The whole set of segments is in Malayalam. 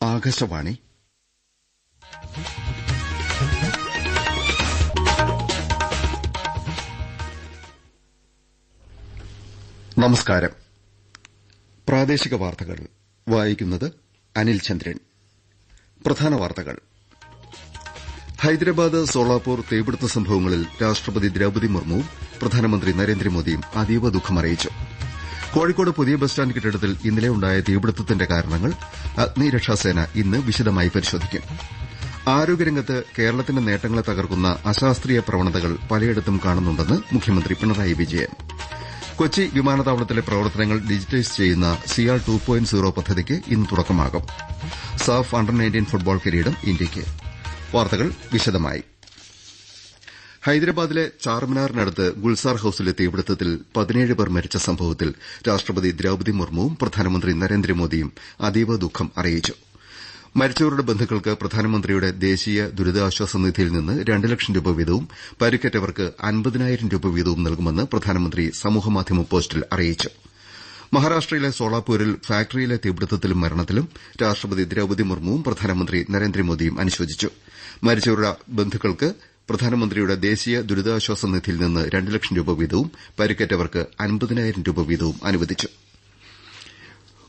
ആകാശവാണി. നമസ്കാരം. പ്രാദേശിക വാർത്തകൾ. വായിക്കുന്നത് അനിൽ ചന്ദ്രൻ. പ്രധാന വാർത്തകൾ. ഹൈദരാബാദ് സോളാപൂർ തീപിടുത്ത സംഭവങ്ങളിൽ രാഷ്ട്രപതി ദ്രൌപതി മുർമുവും പ്രധാനമന്ത്രി നരേന്ദ്രമോദിയും അതീവ ദുഃഖമറിയിച്ചു. കോഴിക്കോട് പുതിയ ബസ് സ്റ്റാന്റ് കെട്ടിടത്തിൽ ഇന്നലെ ഉണ്ടായ തീപിടുത്തത്തിന്റെ കാരണങ്ങൾ അഗ്നിരക്ഷാസേന ഇന്ന് വിശദമായി പരിശോധിക്കും. ആരോഗ്യരംഗത്ത് കേരളത്തിന്റെ നേട്ടങ്ങളെ തകർക്കുന്ന അശാസ്ത്രീയ പ്രവണതകൾ പലയിടത്തും കാണുന്നുണ്ടെന്ന് മുഖ്യമന്ത്രി പിണറായി വിജയൻ. കൊച്ചി വിമാനത്താവളത്തിലെ പ്രവർത്തനങ്ങൾ ഡിജിറ്റൈസ് ചെയ്യുന്ന സിയാൽ ടു പോയിന്റ് സീറോ പദ്ധതിക്ക് ഇന്ന് തുടക്കമാകും. സാഫ് അണ്ടർ നയന്റീൻ ഫുട്ബോൾ കിരീടം ഇന്ത്യയ്ക്ക്. വാർത്തകൾ വിശദമായി. ഹൈദരാബാദിലെ ചാർമിനാറിനടുത്ത് ഗുൽസാർ ഹൌസിലെ തീപിടുത്തത്തിൽ പതിനേഴ് പേർ മരിച്ച സംഭവത്തിൽ രാഷ്ട്രപതി ദ്രൌപതി മുർമുവും പ്രധാനമന്ത്രി നരേന്ദ്രമോദിയും അതീവ ദുഃഖം അറിയിച്ചു. മരിച്ചവരുടെ ബന്ധുക്കൾക്ക് പ്രധാനമന്ത്രിയുടെ ദേശീയ ദുരിതാശ്വാസ നിധിയിൽ നിന്ന് രണ്ട് ലക്ഷം രൂപ വീതവും പരിക്കേറ്റവർക്ക് അൻപതിനായിരം രൂപ വീതവും നൽകുമെന്ന് പ്രധാനമന്ത്രി സമൂഹമാധ്യമ പോസ്റ്റിൽ അറിയിച്ചു. മഹാരാഷ്ട്രയിലെ സോളാപൂരിൽ ഫാക്ടറിയിലെ തീപിടുത്തത്തിലും മരണത്തിലും രാഷ്ട്രപതി ദ്രൌപതി മുർമുവും പ്രധാനമന്ത്രി നരേന്ദ്രമോദിയും അനുശോചിച്ചു. മരിച്ചവരുടെ ബന്ധുക്കൾക്ക് പ്രധാനമന്ത്രിയുടെ ദേശീയ ദുരിതാശ്വാസ നിധിയിൽ നിന്ന് രണ്ട് ലക്ഷം രൂപ വീതവും പരിക്കേറ്റവർക്ക് അൻപതിനായിരം രൂപ വീതവും അനുവദിച്ചു.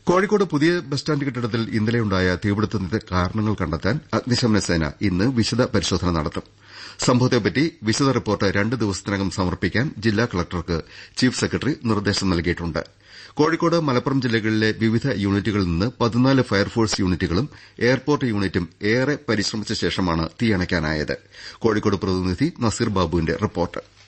കോഴിക്കോട് പുതിയ ബസ് സ്റ്റാന്റ് കെട്ടിടത്തിൽ ഇന്നലെയുണ്ടായ തീപിടുത്തത്തിന്റെ കാരണങ്ങൾ കണ്ടെത്താൻ അഗ്നിശമന സേന ഇന്ന് വിശദ പരിശോധന നടത്തും. സംഭവത്തെപ്പറ്റി വിശദ റിപ്പോർട്ട് രണ്ട് ദിവസത്തിനകം സമർപ്പിക്കാൻ ജില്ലാ കളക്ടർക്ക് ചീഫ് സെക്രട്ടറി നിർദ്ദേശം നൽകിയിട്ടുണ്ട്. കോഴിക്കോട് മലപ്പുറം ജില്ലകളിലെ വിവിധ യൂണിറ്റുകളിൽ നിന്ന് പതിനാല് ഫയർഫോഴ്സ് യൂണിറ്റുകളും എയർപോർട്ട് യൂണിറ്റും ഏറെ പരിശ്രമിച്ച ശേഷമാണ് തീയണയ്ക്കാനായത് കോഴിക്കോട് പ്രതിനിധി നസീർ ബാബുവിന്റെ റിപ്പോർട്ട്.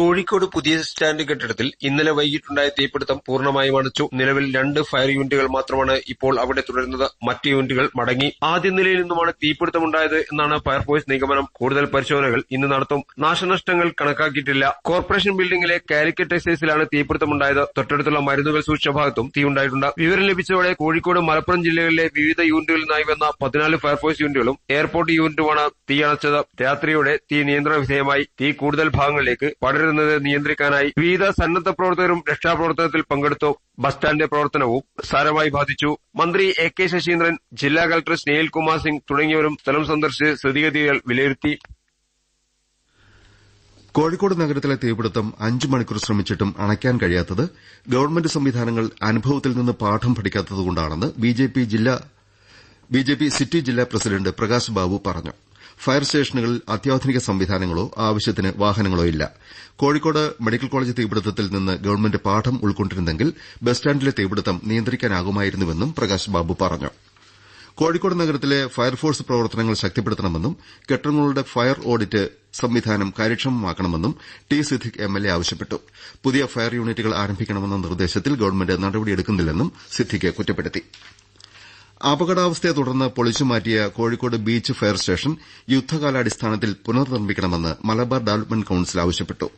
കോഴിക്കോട് പുതിയ സ്റ്റാൻഡ് കെട്ടിടത്തിൽ ഇന്നലെ വൈകിട്ടുണ്ടായ തീപിടുത്തം പൂർണമായും അണച്ചു നിലവിൽ രണ്ട് ഫയർ യൂണിറ്റുകൾ മാത്രമാണ് ഇപ്പോൾ അവിടെ തുടരുന്നത്. മറ്റ് യൂണിറ്റുകൾ മടങ്ങി. ആദ്യ നിലയിൽ നിന്നുമാണ് തീപിടുത്തമുണ്ടായത് എന്നാണ് ഫയർഫോഴ്സ് നിഗമനം. കൂടുതൽ പരിശോധനകൾ ഇന്ന് നടത്തും. നാശനഷ്ടങ്ങൾ കണക്കാക്കിയിട്ടില്ല. കോർപ്പറേഷൻ ബിൽഡിംഗിലെ കാലിക്കറ്റ് എക്സൈസിലാണ് തീപിടുത്തമുണ്ടായത്. തൊട്ടടുത്തുള്ള മരുന്നുകൾ സൂക്ഷിച്ച ഭാഗത്തും തീയുണ്ടായിട്ടുണ്ട് വിവരം ലഭിച്ചതോടെ കോഴിക്കോട് മലപ്പുറം ജില്ലകളിലെ വിവിധ യൂണിറ്റുകളിൽ നിന്നായി വന്ന പതിനാല് ഫയർഫോഴ്സ് യൂണിറ്റുകളും എയർപോർട്ട് യൂണിറ്റുമാണ് തീയണച്ചത് രാത്രിയോടെ തീ നിയന്ത്രണ വിധേയമായി. തീ കൂടുതൽ ഭാഗങ്ങളിലേക്ക് പടരുന്നത് നിയന്ത്രിക്കാനായി വിവിധ സന്നദ്ധ പ്രവർത്തകരും രക്ഷാപ്രവർത്തനത്തിൽ പങ്കെടുത്തു. ബസ് സ്റ്റാൻഡിന്റെ പ്രവർത്തനവും സാരമായി ബാധിച്ചു. മന്ത്രി എ കെ ശശീന്ദ്രൻ ജില്ലാ കളക്ടർ സ്നേഹിൽ കുമാർ സിംഗ് തുടങ്ങിയവരും സ്ഥലം സന്ദർശിച്ച് സ്ഥിതിഗതികൾ വിലയിരുത്തി. കോഴിക്കോട് നഗരത്തിലെ തീപിടുത്തം അഞ്ചു മണിക്കൂർ ശ്രമിച്ചിട്ടും അണയ്ക്കാൻ കഴിയാത്തത് ഗവൺമെന്റ് സംവിധാനങ്ങൾ അനുഭവത്തിൽ നിന്ന് പാഠം പഠിക്കാത്തതുകൊണ്ടാണെന്ന് ബിജെപി സിറ്റി ജില്ലാ പ്രസിഡന്റ് പ്രകാശ് ബാബു പറഞ്ഞു. ഫയർ സ്റ്റേഷനുകളിൽ അത്യാധുനിക സംവിധാനങ്ങളോ ആവശ്യത്തിന് വാഹനങ്ങളോ ഇല്ല. കോഴിക്കോട് മെഡിക്കൽ കോളേജ് തീപിടുത്തത്തിൽ നിന്ന് ഗവൺമെന്റ് പാഠം ഉൾക്കൊണ്ടിരുന്നെങ്കിൽ ബസ് സ്റ്റാൻഡിലെ തീപിടുത്തം നിയന്ത്രിക്കാനാകുമായിരുന്നുവെന്നും പ്രകാശ് ബാബു പറഞ്ഞു. കോഴിക്കോട് നഗരത്തിലെ ഫയർഫോഴ്സ് പ്രവർത്തനങ്ങൾ ശക്തിപ്പെടുത്തണമെന്നും കെട്ടിടങ്ങളുടെ ഫയർ ഓഡിറ്റ് സംവിധാനം കാര്യക്ഷമമാക്കണമെന്നും ടി സിദ്ദിഖ് എംഎൽഎ ആവശ്യപ്പെട്ടു. പുതിയ ഫയർ യൂണിറ്റുകൾ ആരംഭിക്കണമെന്ന നിർദ്ദേശത്തിൽ ഗവൺമെന്റ് നടപടിയെടുക്കുന്നില്ലെന്നും സിദ്ദിഖ് കുറ്റപ്പെടുത്തി. അപകടാവസ്ഥയെ തുടർന്ന് പൊളിച്ചുമാറ്റിയ കോഴിക്കോട് ബീച്ച് ഫയർ സ്റ്റേഷൻ യുദ്ധകാലാടിസ്ഥാനത്തിൽ പുനർനിർമ്മിക്കണമെന്ന് മലബാർ ഡെവലപ്മെന്റ് കൌൺസിൽ ആവശ്യപ്പെട്ടു.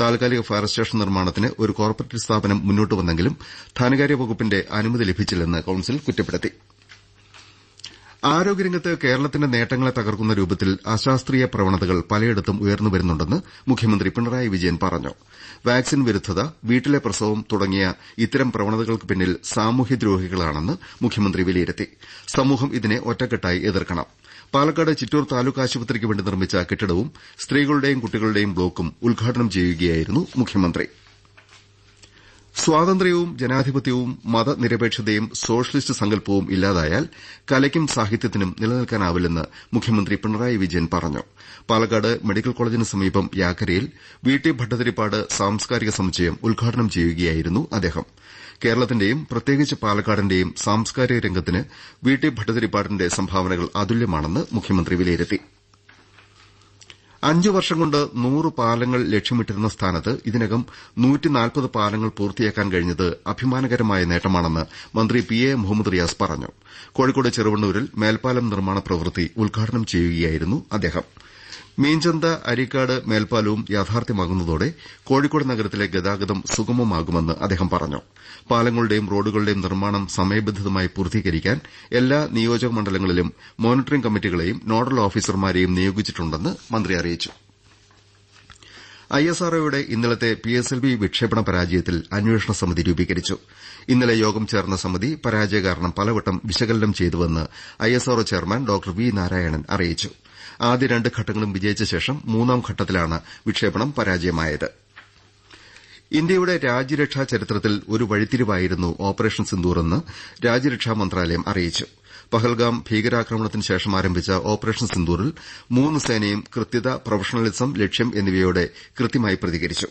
താൽക്കാലിക ഫയർ സ്റ്റേഷൻ നിർമ്മാണത്തിന് ഒരു കോർപ്പറേറ്റ് സ്ഥാപനം മുന്നോട്ടുവന്നെങ്കിലും ധനകാര്യ വകുപ്പിന്റെ അനുമതി ലഭിച്ചില്ലെന്ന് കൌൺസിൽ കുറ്റപ്പെടുത്തി. ആരോഗ്യരംഗത്ത് കേരളത്തിന്റെ നേട്ടങ്ങളെ തകർക്കുന്ന രൂപത്തിൽ അശാസ്ത്രീയ പ്രവണതകൾ പലയിടത്തും ഉയർന്നുവരുന്നുണ്ടെന്ന് മുഖ്യമന്ത്രി പിണറായി വിജയൻ പറഞ്ഞു. വാക്സിൻ വിരുദ്ധത വീട്ടിലെ പ്രസവം തുടങ്ങിയ ഇത്തരം പ്രവണതകൾക്ക് പിന്നിൽ സാമൂഹ്യദ്രോഹികളാണെന്ന് മുഖ്യമന്ത്രി വിലയിരുത്തി. സമൂഹം ഇതിനെ ഒറ്റക്കെട്ടായി എതിർക്കണം. പാലക്കാട് ചിറ്റൂർ താലൂക്ക് ആശുപത്രിക്ക് വേണ്ടി നിർമ്മിച്ച കെട്ടിടവും സ്ത്രീകളുടെയും കുട്ടികളുടെയും ബ്ലോക്കും ഉദ്ഘാടനം ചെയ്യുകയായിരുന്നു മുഖ്യമന്ത്രി. സ്വാതന്ത്ര്യവും ജനാധിപത്യവും മതനിരപേക്ഷതയും സോഷ്യലിസ്റ്റ് സങ്കല്പവും ഇല്ലാതായാൽ കലയ്ക്കും സാഹിത്യത്തിനും നിലനിൽക്കാനാവില്ലെന്ന് മുഖ്യമന്ത്രി പിണറായി വിജയൻ പറഞ്ഞു. പാലക്കാട് മെഡിക്കൽ കോളേജിന് സമീപം യാക്കരയിൽ വി ടി ഭട്ടതിരിപ്പാട് സാംസ്കാരിക സമുച്ചയം ഉദ്ഘാടനം ചെയ്യുകയായിരുന്നു അദ്ദേഹം. കേരളത്തിന്റെയും പ്രത്യേകിച്ച് പാലക്കാടിന്റെയും സാംസ്കാരിക രംഗത്തിന് വി ടി ഭട്ടതിരിപ്പാടിന്റെ സംഭാവനകൾ അതുല്യമാണെന്ന് മുഖ്യമന്ത്രി വിലയിരുത്തി. അഞ്ചു വർഷം കൊണ്ട് നൂറ് പാലങ്ങൾ ലക്ഷ്യമിട്ടിരുന്ന സ്ഥാനത്ത് ഇതിനകം പാലങ്ങൾ പൂർത്തിയാക്കാൻ കഴിഞ്ഞത് അഭിമാനകരമായ നേട്ടമാണെന്ന് മന്ത്രി പി എ മുഹമ്മദ് റിയാസ് പറഞ്ഞു. കോഴിക്കോട് ചെറുവണ്ണൂരിൽ മേൽപ്പാലം നിർമ്മാണ പ്രവൃത്തി ഉദ്ഘാടനം ചെയ്യുകയായിരുന്നു അദ്ദേഹം. മീഞ്ചന്ത അരീക്കാട് മേൽപ്പാലവും യാഥാർത്ഥ്യമാകുന്നതോടെ കോഴിക്കോട് നഗരത്തിലെ ഗതാഗതം സുഗമമാകുമെന്ന് അദ്ദേഹം പറഞ്ഞു. പാലങ്ങളുടെയും റോഡുകളുടെയും നിർമ്മാണം സമയബന്ധിതമായി പൂർത്തീകരിക്കാൻ എല്ലാ നിയോജക മണ്ഡലങ്ങളിലും മോണിറ്ററിംഗ് കമ്മിറ്റികളെയും നോഡൽ ഓഫീസർമാരെയും നിയോഗിച്ചിട്ടുണ്ടെന്ന് മന്ത്രി അറിയിച്ചു. ഐഎസ്ആർഒയുടെ ഇന്നലത്തെ പിഎസ്എൽവി വിക്ഷേപണ പരാജയത്തിൽ അന്വേഷണ സമിതി രൂപീകരിച്ചു. ഇന്നലെ യോഗം ചേർന്ന സമിതി പരാജയ കാരണം പലവട്ടം വിശകലനം ചെയ്തുവെന്ന് ISRO chairman doctor V Narayanan അറിയിച്ചു. ആദ്യ രണ്ട് ഘട്ടങ്ങളും വിജയിച്ച ശേഷം മൂന്നാം ഘട്ടത്തിലാണ് വിക്ഷേപണം പരാജയമായത്. ഇന്ത്യയുടെ രാജ്യരക്ഷാ ചരിത്രത്തിൽ ഒരു വഴിത്തിരിവായിരുന്നു ഓപ്പറേഷൻ സിന്ദൂറെന്ന് രാജ്യരക്ഷാ മന്ത്രാലയം അറിയിച്ചു. പഹൽഗാം ഭീകരാക്രമണത്തിന് ശേഷം ആരംഭിച്ച ഓപ്പറേഷൻ സിന്ദൂറിൽ മൂന്ന് സേനയും കൃത്യത പ്രൊഫഷണലിസം ലക്ഷ്യം എന്നിവയോടെ കൃത്യമായി പ്രതികരിച്ചു.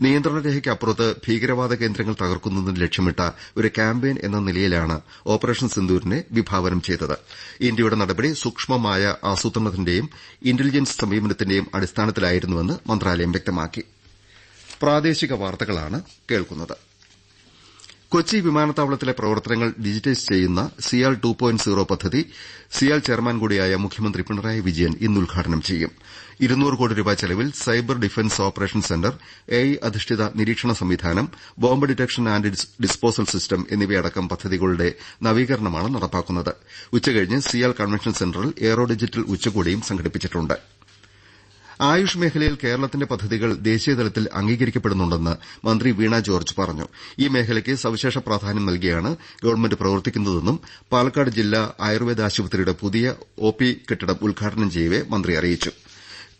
നിയന്ത്രണരേഖയ്ക്കപ്പുറത്ത് ഭീകരവാദ കേന്ദ്രങ്ങൾ തകർക്കുന്നതിന് ലക്ഷ്യമിട്ട ഒരു ക്യാമ്പയിൻ എന്ന നിലയിലാണ് ഓപ്പറേഷൻ സിന്ദൂരിനെ വിഭാവനം ചെയ്തത്. ഇന്ത്യയുടെ നടപടി സൂക്ഷ്മമായ ആസൂത്രണത്തിന്റെയും ഇന്റലിജൻസ് സമീപനത്തിന്റെയും അടിസ്ഥാനത്തിലായിരുന്നുവെന്ന് മന്ത്രാലയം വ്യക്തമാക്കി. കൊച്ചി വിമാനത്താവളത്തിലെ പ്രവർത്തനങ്ങൾ ഡിജിറ്റൈസ് ചെയ്യുന്ന സിയാൽ ടു പോയിന്റ് സീറോ പദ്ധതി സിയാൽ ചെയർമാൻ കൂടിയായ മുഖ്യമന്ത്രി പിണറായി വിജയൻ ഇന്ന് ഉദ്ഘാടനം ചെയ്യും. കോടി രൂപ ചെലവിൽ cyber defence operation centre AI അധിഷ്ഠിത നിരീക്ഷണ സംവിധാനം bomb detection and disposal system എന്നിവയടക്കം പദ്ധതികളുടെ നവീകരണമാണ് നടപ്പാക്കുന്നത്. ഉച്ചകഴിഞ്ഞ് സിയാൽ കൺവെൻഷൻ സെന്ററിൽ എയ്റോ ഡിജിറ്റൽ ഉച്ചകോടിയും സംഘടിപ്പിച്ചിട്ടുണ്ട്. ആയുഷ് മേഖലയിൽ കേരളത്തിന്റെ പദ്ധതികൾ ദേശീയതലത്തിൽ അംഗീകരിക്കപ്പെടുന്നുണ്ടെന്ന് മന്ത്രി വീണ ജോർജ് പറഞ്ഞു. ഈ മേഖലയ്ക്ക് സവിശേഷ പ്രാധാന്യം നൽകിയാണ് ഗവൺമെന്റ് പ്രവർത്തിക്കുന്നതെന്നും പാലക്കാട് ജില്ലാ ആയുർവേദ ആശുപത്രിയുടെ പുതിയ ഒ പി കെട്ടിടം ഉദ്ഘാടനം ചെയ്യവെ മന്ത്രി അറിയിച്ചു.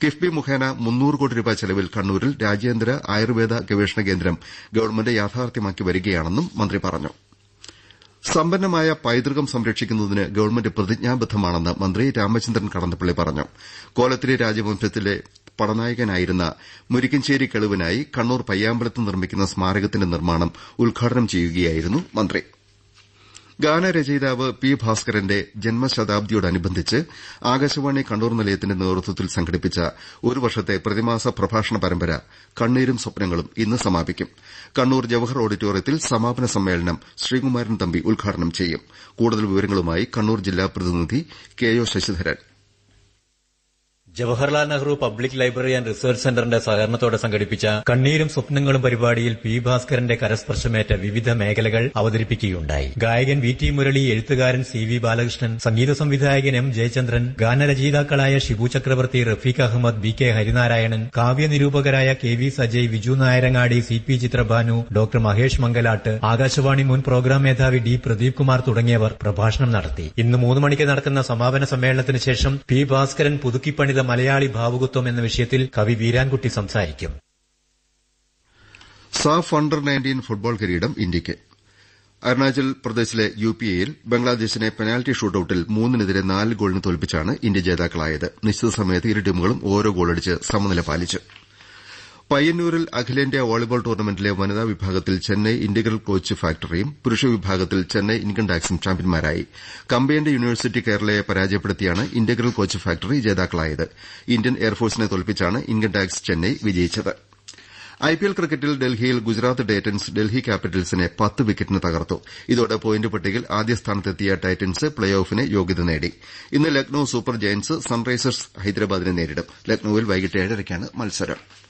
കിഫ്ബി മുഖേന മുന്നൂറ് കോടി രൂപ ചെലവിൽ കണ്ണൂരിൽ രാജ്യാന്തര ആയുർവേദ ഗവേഷണ കേന്ദ്രം ഗവൺമെന്റ് യാഥാർത്ഥ്യമാക്കി വരികയാണെന്നും മന്ത്രി പറഞ്ഞു. സമ്പന്നമായ പൈതൃകം സംരക്ഷിക്കുന്നതിന് ഗവൺമെന്റ് പ്രതിജ്ഞാബദ്ധമാണെന്ന് മന്ത്രി രാമചന്ദ്രൻ കടന്നപ്പള്ളി പറഞ്ഞു. കോലത്തിരി രാജവംശത്തിലെ പടനായകനായിരുന്ന മുരിക്കഞ്ചേരി കെളുവിനായി കണ്ണൂർ പയ്യാമ്പലത്ത് നിർമ്മിക്കുന്ന സ്മാരകത്തിന്റെ നിർമ്മാണം ഉദ്ഘാടനം ചെയ്യുകയായിരുന്നു മന്ത്രി. ഗാനരചയിതാവ് പി ഭാസ്കരന്റെ ജന്മശതാബ്ദിയോടനുബന്ധിച്ച് ആകാശവാണി കണ്ണൂർ നിലയത്തിന്റെ നേതൃത്വത്തിൽ സംഘടിപ്പിച്ച ഒരു വർഷത്തെ പ്രതിമാസ പ്രഭാഷണ പരമ്പര കണ്ണീരും സ്വപ്നങ്ങളും ഇന്ന് സമാപിക്കും. കണ്ണൂർ ജവഹർ ഓഡിറ്റോറിയത്തിൽ സമാപന സമ്മേളനം ശ്രീകുമാരൻ തമ്പി ഉദ്ഘാടനം ചെയ്യും. കൂടുതൽ വിവരങ്ങളുമായി കണ്ണൂർ ജില്ലാ പ്രതിനിധി K O Sasidharan. Jawaharlal Nehru public library and research സെന്ററിന്റെ സഹകരണത്തോടെ സംഘടിപ്പിച്ച കണ്ണീരും സ്വപ്നങ്ങളും പരിപാടിയിൽ പി ഭാസ്കരന്റെ കരസ്പർശമേറ്റ വിവിധ മേഖലകൾ അവതരിപ്പിക്കുകയുണ്ടായി. ഗായകൻ വി ടി മുരളി എഴുത്തുകാരൻ സി വി ബാലകൃഷ്ണൻ സംഗീത സംവിധായകൻ എം ജയചന്ദ്രൻ ഗാനരചയിതാക്കളായ Shibu Chakravarthy Rafeeq Ahammed B K Harinarayanan കാവ്യനിരൂപകരായ K V Sajay Viju Nayarangadi C P Chithrabhanu doctor Mahesh Mangalat Akashvani മുൻ പ്രോഗ്രാം മേധാവി ഡി പ്രദീപ് കുമാർ തുടങ്ങിയവർ പ്രഭാഷണം നടത്തി. ഇന്ന് മൂന്ന് മണിക്ക് നടക്കുന്ന സമാപന സമ്മേളനത്തിന് ശേഷം പി ഭാസ്കരൻ പുതുക്കിപ്പണിത മലയാളി ഭാവുകത്വം എന്ന വിഷയത്തിൽ കവി വീരാൻകുട്ടി സംസാരിക്കും. സാഫ് അണ്ടർ നയന്റീൻ ഫുട്ബോൾ കിരീടം ഇന്ത്യയ്ക്ക് അരുണാചൽ പ്രദേശിലെ യു പി എയിൽ ബംഗ്ലാദേശിനെ പെനാൽറ്റി ഷൂട്ടൌട്ടിൽ മൂന്നിനെതിരെ നാല് ഗോളിന് തോൽപ്പിച്ചാണ് ഇന്ത്യ ജേതാക്കളായത്. നിശ്ചിത സമയത്ത് ഇരു ടീമുകളും ഓരോ ഗോളടിച്ച് സമനില പാലിച്ചു. പയ്യന്നൂരിൽ അഖിലേന്ത്യാ വോളിബോൾ ടൂർണമെന്റിലെ വനിതാ വിഭാഗത്തിൽ ചെന്നൈ ഇന്റഗ്രൽ കോച്ച് ഫാക്ടറിയും പുരുഷ വിഭാഗത്തിൽ ചെന്നൈ ഇൻകം ടാക്സും ചാമ്പ്യന്മാരായി. കമ്പൈൻഡ് യൂണിവേഴ്സിറ്റി കേരളയെ പരാജയപ്പെടുത്തിയാണ് ഇന്റഗ്രൽ കോച്ച് ഫാക്ടറി ജേതാക്കളായത്. ഇന്ത്യൻ എയർഫോഴ്സിനെ തോൽപ്പിച്ചാണ് ഇൻകം ടാക്സ് ചെന്നൈ വിജയിച്ചത്. ഐപിഎൽ ക്രിക്കറ്റിൽ ഡൽഹിയിൽ ഗുജറാത്ത് ടൈറ്റൻസ് ഡൽഹി ക്യാപിറ്റൽസിനെ പത്ത് വിക്കറ്റിന് തകർത്തു. ഇതോടെ പോയിന്റ് പട്ടികയിൽ ആദ്യ സ്ഥാനത്തെത്തിയ ടൈറ്റൻസ് പ്ലേ ഓഫിന് യോഗ്യത നേടി. ഇന്ന് ലക്നൌ സൂപ്പർ ജയന്റ്സ് സൺറൈസേഴ്സ് ഹൈദരാബാദിനെ നേരിടും. ലക്നൌവിൽ വൈകിട്ട് ഏഴരയ്ക്കാണ് മത്സരം.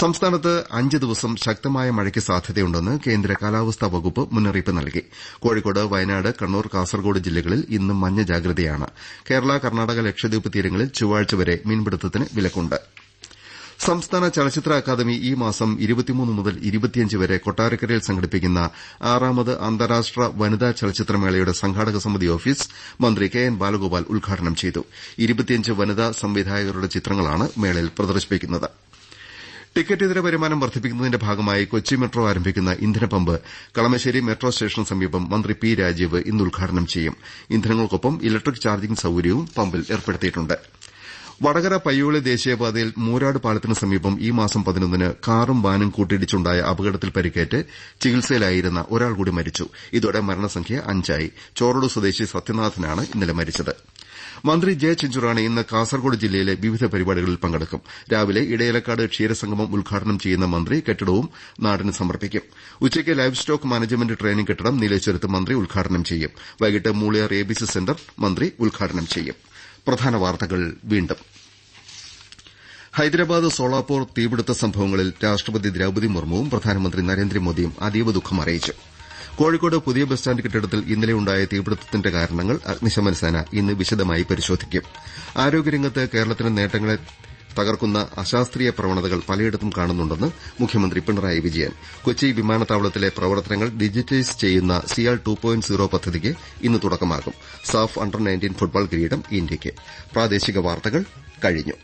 സംസ്ഥാനത്ത് അഞ്ച് ദിവസം ശക്തമായ മഴയ്ക്ക് സാധ്യതയുണ്ടെന്ന് കേന്ദ്ര കാലാവസ്ഥാ വകുപ്പ് മുന്നറിയിപ്പ് നൽകി. കോഴിക്കോട് വയനാട് കണ്ണൂർ കാസർകോട് ജില്ലകളിൽ ഇന്നും മഞ്ഞ ജാഗ്രതയാണ്. കേരള കർണാടക ലക്ഷദ്വീപ് തീരങ്ങളിൽ ചൊവ്വാഴ്ച വരെ മീൻപിടുത്തത്തിന് വിലക്കുണ്ട്. സംസ്ഥാന ചലച്ചിത്ര അക്കാദമി ഈ മാസം മുതൽ വരെ കൊട്ടാരക്കരയിൽ സംഘടിപ്പിക്കുന്ന ആറാമത് അന്താരാഷ്ട്ര വനിതാ ചലച്ചിത്രമേളയുടെ സംഘാടക സമിതി ഓഫീസ് മന്ത്രി കെ എൻ ബാലഗോപാൽ ഉദ്ഘാടനം ചെയ്തു. വനിതാ സംവിധായകരുടെ ചിത്രങ്ങളാണ് മേളയിൽ പ്രദർശിപ്പിക്കുന്നത്. ടിക്കറ്റ് ഇതര വരുമാനം വർദ്ധിപ്പിക്കുന്നതിന്റെ ഭാഗമായി കൊച്ചി മെട്രോ ആരംഭിക്കുന്ന ഇന്ധന പമ്പ് കളമശ്ശേരി മെട്രോ സ്റ്റേഷന് സമീപം മന്ത്രി പി രാജീവ് ഇന്ന് ഉദ്ഘാടനം ചെയ്യും. ഇന്ധനങ്ങൾക്കൊപ്പം ഇലക്ട്രിക് ചാർജിംഗ് സൌകര്യവും പമ്പിൽ ഏർപ്പെടുത്തിയിട്ടുണ്ട്. വടകര പയ്യോളി ദേശീയപാതയിൽ മൂരാട് പാലത്തിന് സമീപം ഈ മാസം പതിനൊന്നിന് കാറും വാനും കൂട്ടിയിടിച്ചുണ്ടായ അപകടത്തിൽ പരിക്കേറ്റ് ചികിത്സയിലായിരുന്ന ഒരാൾ കൂടി മരിച്ചു. ഇതോടെ മരണസംഖ്യ അഞ്ചായി. ചോറോട് സ്വദേശി സത്യനാഥനാണ് ഇന്നലെ മരിച്ചത്. മന്ത്രി ജെ ചിഞ്ചുറാണി ഇന്ന് കാസർകോട് ജില്ലയിലെ വിവിധ പരിപാടികളിൽ പങ്കെടുക്കും. രാവിലെ ഇടയലക്കാട് ക്ഷീരസംഗമം ഉദ്ഘാടനം ചെയ്യുന്ന മന്ത്രി കെട്ടിടവും നാടിന് സമർപ്പിക്കും. ഉച്ചയ്ക്ക് ലൈഫ് സ്റ്റോക്ക് മാനേജ്മെന്റ് ട്രെയിനിംഗ് കെട്ടിടം നീലേശ്വരത്ത് മന്ത്രി ഉദ്ഘാടനം ചെയ്യും. വൈകിട്ട് Muliyar A B C centre മന്ത്രി ഉദ്ഘാടനം ചെയ്യും. പ്രധാന വാർത്തകൾ വീണ്ടും. ഹൈദരാബാദ് സോളാപൂർ തീപിടുത്ത സംഭവങ്ങളിൽ രാഷ്ട്രപതി ദ്രൌപതി മുർമുവും പ്രധാനമന്ത്രി നരേന്ദ്രമോദിയും അതീവ ദുഃഖം അറിയിച്ചു. കോഴിക്കോട് പുതിയ ബസ് സ്റ്റാന്റ് കെട്ടിടത്തിൽ ഇന്നലെയുണ്ടായ തീപിടുത്തത്തിന്റെ കാരണങ്ങൾ അഗ്നിശമന സേന ഇന്ന് വിശദമായി പരിശോധിക്കും. ആരോഗ്യരംഗത്ത് കേരളത്തിന്റെ നേട്ടങ്ങളെ തകർക്കുന്ന അശാസ്ത്രീയ പ്രവണതകൾ പലയിടത്തും കാണുന്നുണ്ടെന്ന് മുഖ്യമന്ത്രി പിണറായി വിജയൻ. കൊച്ചി വിമാനത്താവളത്തിലെ പ്രവർത്തനങ്ങൾ ഡിജിറ്റൈസ് ചെയ്യുന്ന സിയാൽ ടു പോയിന്റ് സീറോ പദ്ധതിക്ക് ഇന്ന് തുടക്കമാകും. സാഫ് അണ്ടർ നയന്റീൻ ഫുട്ബോൾ കിരീടം ഇന്ത്യയ്ക്ക്.